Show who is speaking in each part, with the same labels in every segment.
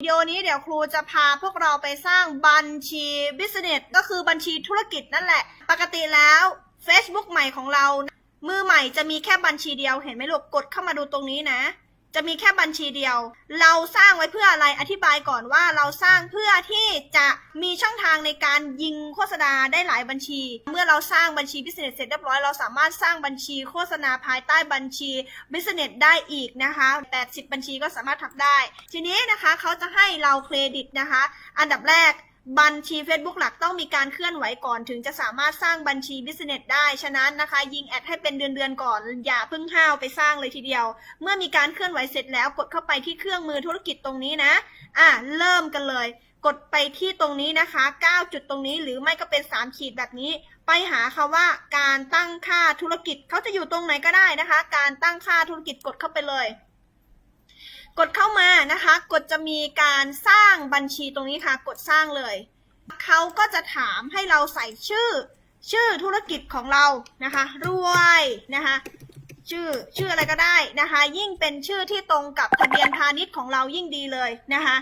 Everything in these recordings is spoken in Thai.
Speaker 1: วิดีโอนี้เดี๋ยวครูจะพาพวกเราไปสร้างบัญชี business ก็คือบัญชีธุรกิจนั่นแหละ ปกติแล้ว Facebook ใหม่ของเรา มือใหม่จะมีแค่บัญชีเดียวเห็นไหมลูกกดเข้ามาดูตรงนี้นะ จะมีแค่บัญชีเดียว เราสร้างไว้เพื่ออะไร อธิบายก่อนว่าเราสร้างเพื่อที่จะมีช่องทางในการยิงโฆษณาได้หลายบัญชี เมื่อเราสร้างบัญชี business เสร็จเรียบร้อย เราสามารถสร้างบัญชีโฆษณาภายใต้บัญชี business ได้อีกนะคะ80บัญชีก็สามารถทำได้ ทีนี้นะคะเขาจะให้เราเครดิตนะคะ อันดับแรก บัญชี Facebook หลักต้องมีการเคลื่อนไหวก่อนถึงจะสามารถสร้างบัญชี Business ได้ ฉะนั้นนะคะ ยิงแอดให้เป็นเดือนๆก่อน อย่าเพิ่งห้าวไปสร้างเลยทีเดียว เมื่อมีการเคลื่อนไหวเสร็จแล้วกดเข้าไปที่เครื่องมือธุรกิจตรงนี้นะ อะ เริ่มกันเลย กดไปที่ตรงนี้นะคะ 9 จุดตรงนี้หรือไม่ก็เป็น 3 ขีดแบบนี้ ไปหาคาว่าการตั้งค่าธุรกิจเขาจะอยู่ตรงไหนก็ได้นะคะ การตั้งค่าธุรกิจกดเข้าไปเลย นะคะกดจะมีการสร้างบัญชีตรงนี้ค่ะ กดสร้างเลย เขาก็จะถามให้เราใส่ชื่อ ชื่อธุรกิจของเรานะคะ รวยนะคะ ชื่อชื่ออะไรก็ได้นะคะ ยิ่งเป็นชื่อที่ตรงกับทะเบียนพาณิชย์ของเรายิ่งดีเลยนะคะ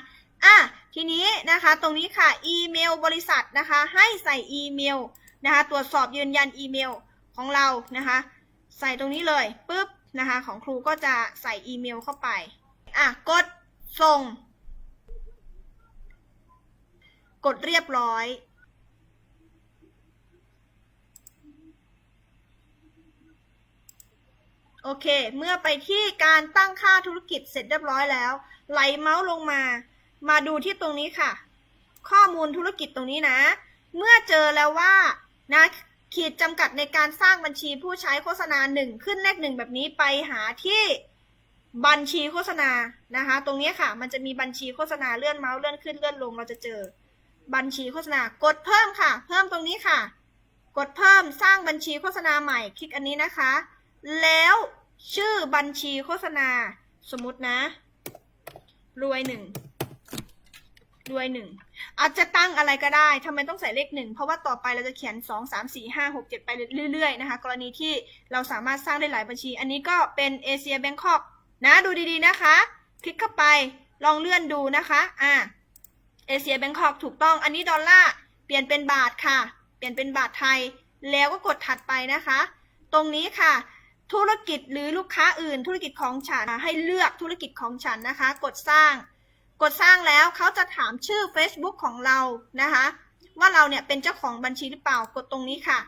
Speaker 1: อะทีนี้นะคะตรงนี้ค่ะ อีเมลบริษัทนะคะ ให้ใส่อีเมลนะคะ ตรวจสอบยืนยันอีเมลของเรานะคะ ใส่ตรงนี้เลยปุ๊บนะคะ ของครูก็จะใส่อีเมลเข้าไปอะกด ส่ง กดเรียบร้อย โอเค เมื่อไปที่การตั้งค่าธุรกิจเสร็จเรียบร้อยแล้ว ไหลเมาส์ลงมา มาดูที่ตรงนี้ค่ะ ข้อมูลธุรกิจตรงนี้นะ เมื่อเจอแล้วว่านะขีดจำกัดในการสร้างบัญชีผู้ใช้โฆษณาหนึ่งขึ้นเลขหนึ่งแบบนี้ไปหาที่ บัญชีโฆษณานะคะ ตรงนี้ค่ะ มันจะมีบัญชีโฆษณาเลื่อนเมาส์เลื่อนขึ้นเลื่อนลง เราจะเจอบัญชีโฆษณากดเพิ่มค่ะ เพิ่มตรงนี้ค่ะ กดเพิ่มสร้างบัญชีโฆษณาใหม่คลิกอันนี้นะคะ แล้วชื่อบัญชีโฆษณา สมมตินะ รวยหนึ่งรวยหนึ่งอาจจะตั้งอะไรก็ได้ทำไมต้องใส่เลขหนึ่งเพราะว่าต่อไปเราจะเขียนสองสามสี่ห้าหกเจ็ดไปเรื่อยๆนะคะ กรณีที่เราสามารถสร้างได้หลายบัญชี อันนี้ก็เป็นเอเชียแบงคอก นะดูดีๆนะคะ คลิกเข้าไปลองเลื่อนดูนะคะอ่าเอเชียแบงคอกถูกต้องอันนี้ดอลลาร์เปลี่ยนเป็นบาทค่ะ เปลี่ยนเป็นบาทไทย แล้วก็กดถัดไปนะคะ ตรงนี้ค่ะ ธุรกิจหรือลูกค้าอื่น ธุรกิจของฉันให้เลือกธุรกิจของฉันนะคะ กดสร้าง กดสร้างแล้วเขาจะถามชื่อ Facebook ของเรานะคะ ว่าเราเนี่ยเป็นเจ้าของบัญชีหรือเปล่ากดตรงนี้ค่ะ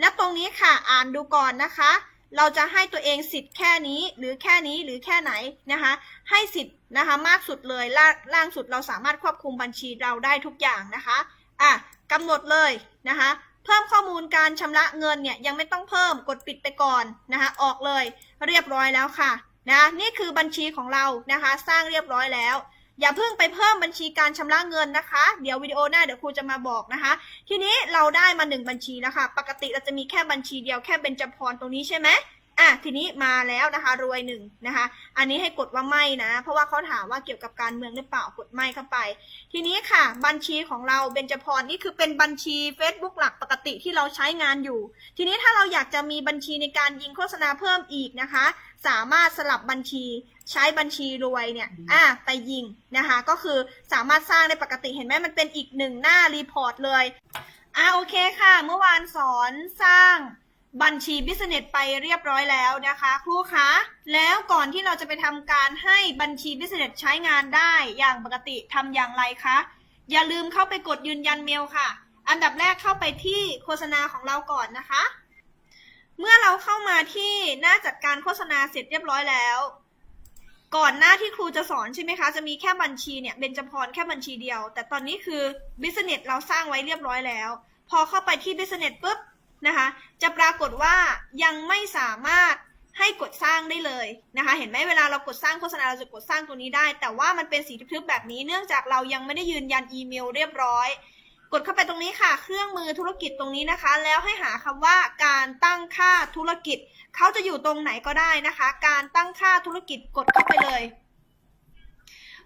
Speaker 1: และตรงนี้ค่ะอ่านดูก่อนนะคะ เราจะให้ตัวเองสิทธิ์แค่นี้หรือแค่นี้หรือแค่ไหนนะคะให้สิทธิ์นะคะมากสุดเลยล่าล่างสุดเราสามารถควบคุมบัญชีเราได้ทุกอย่างนะคะอะกำหนดเลยนะคะเพิ่มข้อมูลการชำระเงินเนี่ยยังไม่ต้องเพิ่มกดปิดไปก่อนนะคะออกเลยเรียบร้อยแล้วค่ะนะนี่คือบัญชีของเรานะคะสร้างเรียบร้อยแล้ว อย่าเพิ่งไปเพิ่มบัญชีการชำระเงินนะคะ เดี๋ยววิดีโอหน้าเดี๋ยวครูจะมาบอกนะคะ ทีนี้เราได้มาหนึ่งบัญชีแล้วค่ะ ปกติเราจะมีแค่บัญชีเดียวแค่เบญจพรตรงนี้ใช่ไหม อะทีนี้มาแล้วนะคะรวยหนึ่งนะคะ อันนี้ให้กดว่าไม่นะ เพราะว่าเขาถามว่าเกี่ยวกับการเมืองหรือเปล่ากดไม่เข้าไป ทีนี้ค่ะ บัญชีของเราเบญจพรนี่คือเป็นบัญชี Facebook หลักปกติที่เราใช้งานอยู่ ทีนี้ถ้าเราอยากจะมีบัญชีในการยิงโฆษณาเพิ่มอีกนะคะ สามารถสลับบัญชีใช้บัญชีรวยเนี่ยอะไปยิงนะคะ ก็คือสามารถสร้างได้ปกติเห็นไหมมันเป็นอีกหนึ่งหน้ารีพอร์ตเลยอะโอเคค่ะ เมื่อวานสอนสร้าง บัญชีบิสเนสไปเรียบร้อยแล้วนะคะครูคะแล้วก่อนที่เราจะไปทำการให้บัญชีบิสเนสใช้งานได้อย่างปกติทำอย่างไรคะ อย่าลืมเข้าไปกดยืนยันเมลค่ะ อันดับแรกเข้าไปที่โฆษณาของเราก่อนนะคะ เมื่อเราเข้ามาที่หน้าจัดการโฆษณาเสร็จเรียบร้อยแล้ว ก่อนหน้าที่ครูจะสอนใช่ไหมคะ จะมีแค่บัญชีเนี่ยเบญจพรแค่บัญชีเดียว แต่ตอนนี้คือ Business เราสร้างไว้เรียบร้อยแล้ว พอเข้าไปที่ Business ปุ๊บ นะคะจะปรากฏว่ายังไม่สามารถให้กดสร้างได้เลยนะคะ เห็นไหมเวลาเรากดสร้างโฆษณาเราจะกดสร้างตัวนี้ได้ แต่ว่ามันเป็นสีทึบๆแบบนี้เนื่องจากเรายังไม่ได้ยืนยันอีเมลเรียบร้อย กดเข้าไปตรงนี้ค่ะ เครื่องมือธุรกิจตรงนี้นะคะ แล้วให้หาคำว่าการตั้งค่าธุรกิจเขาจะอยู่ตรงไหนก็ได้นะคะ การตั้งค่าธุรกิจกดเข้าไปเลย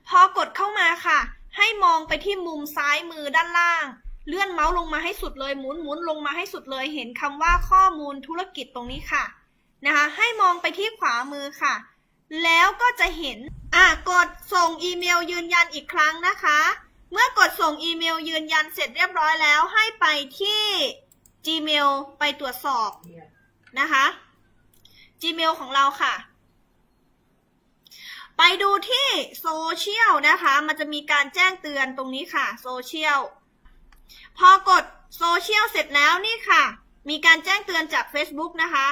Speaker 1: พอกดเข้ามาค่ะ ให้มองไปที่มุมซ้ายมือด้านล่าง เลื่อนเมาส์ลงมาให้สุดเลยหมุนหมุนลงมาให้สุดเลย เห็นคำว่าข้อมูลธุรกิจตรงนี้ค่ะนะคะให้มองไปที่ขวามือค่ะ แล้วก็จะเห็นอะกดส่งอีเมลยืนยันอีกครั้งนะคะ เมื่อกดส่งอีเมลยืนยันเสร็จเรียบร้อยแล้วให้ไปที่ Gmail ไปตรวจสอบนะคะ Gmail ของเราค่ะ ไปดูที่โซเชียลนะคะ มันจะมีการแจ้งเตือนตรงนี้ค่ะโซเชียล พอกดโซเชียลเสร็จแล้วนี่ค่ะ มีการแจ้งเตือนจาก Facebook นะคะ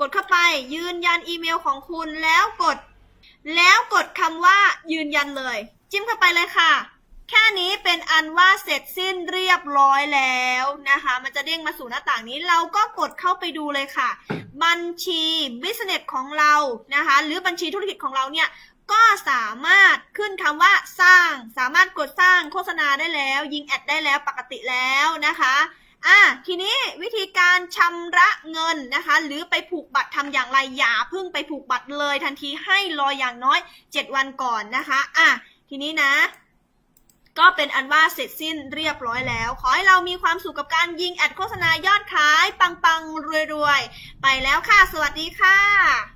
Speaker 1: กดเข้าไปยืนยันอีเมลของคุณแล้วกด แล้วกดคำว่ายืนยันเลย จิ้มเข้าไปเลยค่ะ แค่นี้เป็นอันว่าเสร็จสิ้นเรียบร้อยแล้วนะคะ มันจะเด้งมาสู่หน้าต่างนี้เราก็กดเข้าไปดูเลยค่ะ บัญชี business ของเรานะคะ หรือบัญชีธุรกิจของเราเนี่ย ก็สามารถขึ้นคำว่าสร้าง สามารถกดสร้างโฆษณาได้แล้ว ยิงแอดได้แล้วปกติแล้วนะคะอะทีนี้วิธีการชำระเงินนะคะ หรือไปผูกบัตรทำอย่างไรอย่าเพิ่งไปผูกบัตรเลยทันทีให้รออย่างน้อย 7 วันก่อนนะคะอะทีนี้นะก็เป็นอันว่าเสร็จสิ้นเรียบร้อยแล้ว ขอให้เรามีความสุขกับการยิงแอดโฆษณายอดขาย ปังๆ รวยๆ ไปแล้วค่ะ สวัสดีค่ะ